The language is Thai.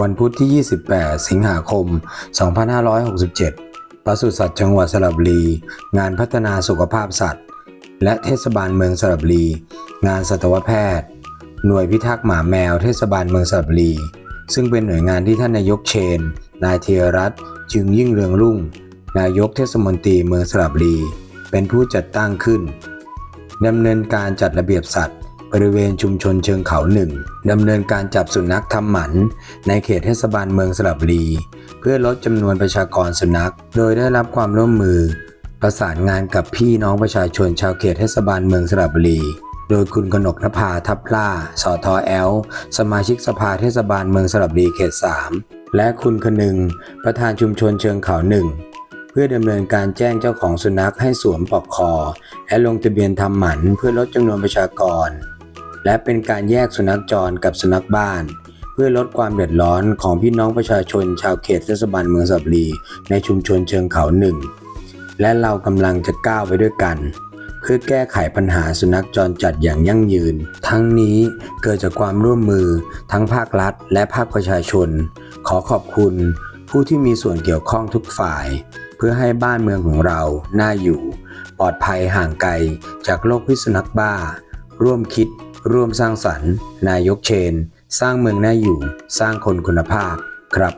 วันพุธที่ 28 สิงหาคม 2567 ปศุสัตว์จังหวัดสระบุรี งานพัฒนาสุขภาพสัตว์ และเทศบาลเมืองสระบุรี งานสัตวแพทย์ หน่วยพิทักษ์หมาแมวเทศบาลเมืองสระบุรี ซึ่งเป็นหน่วยงานที่ท่านนายกเชน นายเทียรัตน์จึงยิ่งเรืองรุ่ง นายกเทศมนตรีเมืองสระบุรี เป็นผู้จัดตั้งขึ้นดำเนินการจัดระเบียบสัตว์ บริเวณชุมชนเชิงเขาหนึ่งดำเนินการจับสุนัขทำหมัน ในเขตเทศบาลเมืองสระบุรี เพื่อลดจำนวนประชากรสุนัข โดยได้รับความร่วมมือ ประสานงานกับพี่น้องประชาชนชาวเขตเทศบาลเมืองสระบุรี โดยคุณกนกนภาทับพล่าสอทอแอล สมาชิกสภาเทศบาลเมืองสระบุรีเขต 3 และคุณคนึง ประธานชุมชนเชิงเขาหนึ่งเพื่อดำเนินการแจ้งเจ้าของสุนัขให้สวมปลอกคอ และลงทะเบียนทำหมันเพื่อลดจำนวนประชากร และเป็นการแยกสุนัขจรกับสุนัขบ้าน เพื่อลดความเดือดร้อนของพี่น้องประชาชนชาวเขตเทศบาลเมืองสระบุรีในชุมชนเชิงเขาหนึ่งและเรากำลังจะก้าวไปด้วยกัน เพื่อแก้ไขปัญหาสุนัขจรจัดอย่างยั่งยืน ทั้งนี้เกิดจากความร่วมมือทั้งภาครัฐ และภาคประชาชน ขอขอบคุณ ผู้ที่มีส่วนเกี่ยวข้องทุกฝ่าย เพื่อให้บ้านเมืองของเราน่าอยู่ ปลอดภัยห่างไกลจากโรคพิษสุนัขบ้า ร่วมคิด ร่วมสร้างสรรค์ นายกเชน สร้างเมืองน่าอยู่ สร้างคนคุณภาพครับ